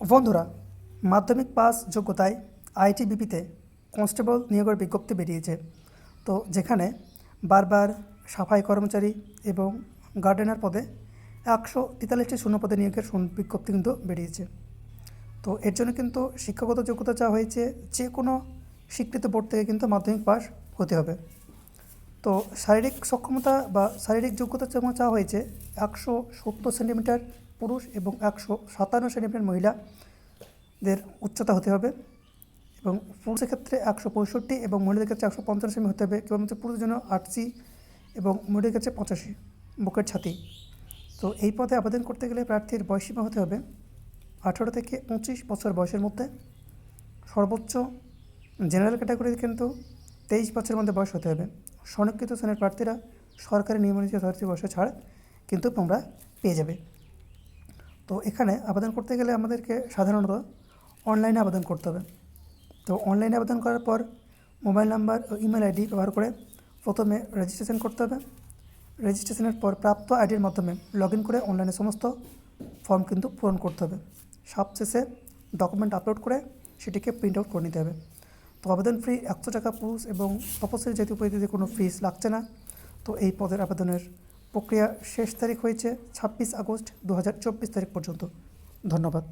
বন্ধুরা, মাধ্যমিক পাস যোগ্যতায় আইটিবিপিতে কনস্টেবল নিয়োগের বিজ্ঞপ্তি বেরিয়েছে। তো যেখানে বারবার সাফাই কর্মচারী এবং গার্ডেনার পদে একশো তেতাল্লিশটি শূন্য পদে নিয়োগের বিজ্ঞপ্তি কিন্তু বেরিয়েছে। তো এর জন্য কিন্তু শিক্ষাগত যোগ্যতা চাওয়া হয়েছে যে কোনো স্বীকৃত বোর্ড থেকে কিন্তু মাধ্যমিক পাস হতে হবে। তো শারীরিক সক্ষমতা বা শারীরিক যোগ্যতা যেমন চাওয়া হয়েছে, একশো সত্তর সেন্টিমিটার পুরুষ এবং একশো সাতান্ন সেন্টিমিটার মহিলাদের উচ্চতা হতে হবে এবং পুরুষের ক্ষেত্রে একশো পঁয়ষট্টি এবং মহিলাদের ক্ষেত্রে একশো পঞ্চান্ন সেমি হতে হবে। কেবলমাত্র পুরুষের জন্য আটশি এবং মহিলাদের ক্ষেত্রে পঁচাশি বুকের ছাতি। তো এই পদে আবেদন করতে গেলে প্রার্থীর বয়সীমা হতে হবে আঠারো থেকে পঁচিশ বছর বয়সের মধ্যে। সর্বোচ্চ জেনারেল ক্যাটাগরির কিন্তু তেইশ বছরের মধ্যে বয়স হতে হবে। সংরক্ষিত শ্রেণির প্রার্থীরা সরকারি নিয়মিত যথার্থ বয়সে ছাড় কিন্তু তোমরা পেয়ে যাবে। তো এখানে আবেদন করতে গেলে আমাদেরকে সাধারণত অনলাইনে আবেদন করতে হবে। তো অনলাইনে আবেদন করার পর মোবাইল নাম্বার ও ইমেল আইডি ব্যবহার করে প্রথমে রেজিস্ট্রেশন করতে হবে। রেজিস্ট্রেশনের পর প্রাপ্ত আইডির মাধ্যমে লগ ইন করে অনলাইনে সমস্ত ফর্ম কিন্তু পূরণ করতে হবে। সবশেষে ডকুমেন্ট আপলোড করে সেটিকে প্রিন্ট আউট করে নিতে হবে। তো আবেদন ফি একশো টাকা পুরুষ এবং তপশিলি জাতীয় উপজাতিতে কোনো ফিস লাগছে না। তো এই পদের আবেদনের প্রক্রিয়া শেষ তারিখ হয়েছে ছাব্বিশ আগস্ট দু হাজার চব্বিশ তারিখ পর্যন্ত। ধন্যবাদ।